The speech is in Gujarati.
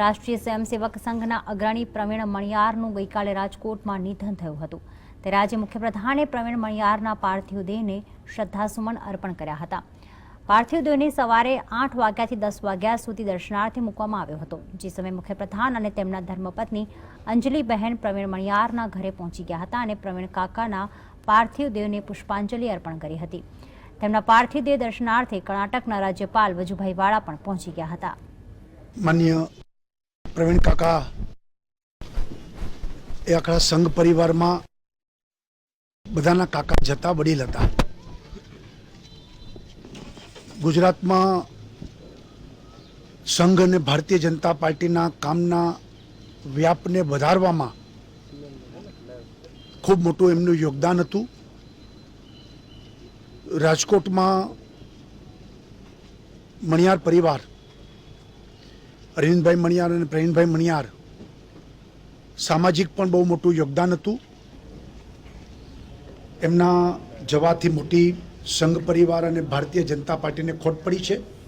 રાષ્ટ્રીય સ્વયંસેવક સંઘના અગ્રણી પ્રવીણ મણિયારનું ગઈકાલે રાજકોટમાં નિધન થયું હતું. ત્યારે આજે મુખ્યપ્રધાને પ્રવીણ મણિયારના પાર્થિવ દેહને શ્રદ્ધાસુમન અર્પણ કર્યા હતા. પાર્થિવ દેહને સવારે આઠ વાગ્યાથી દસ વાગ્યા સુધી દર્શનાર્થે મૂકવામાં આવ્યો હતો. જે સમયે મુખ્યપ્રધાન અને તેમના ધર્મપત્ની અંજલિબહેન પ્રવીણ મણિયારના ઘરે પહોંચી ગયા હતા અને પ્રવીણ કાકાના પાર્થિવ દેહને પુષ્પાંજલિ અર્પણ કરી હતી. તેમના પાર્થિવ દેહ દર્શનાર્થે કર્ણાટકના રાજ્યપાલ વજુભાઈ વાળા પણ પહોંચી ગયા હતા. માન્ય પ્રવીણ કાકા એ આખા સંઘ પરિવારમાં બધાના કાકા જતા, વડીલ હતા. ગુજરાતમાં સંઘ અને ભારતીય જનતા પાર્ટીના કામના વ્યાપને વધારવામાં ખૂબ મોટું એમનું યોગદાન હતું. રાજકોટમાં મણિયાર પરિવાર અરવિંદભાઈ મણિયાર અને પ્રવીણભાઈ મણિયાર. સામાજિક પણ બહુ મોટું યોગદાન હતું. એમના જવાથી મોટી સંઘ પરિવાર અને ભારતીય જનતા પાર્ટીને ખોટ પડી છે.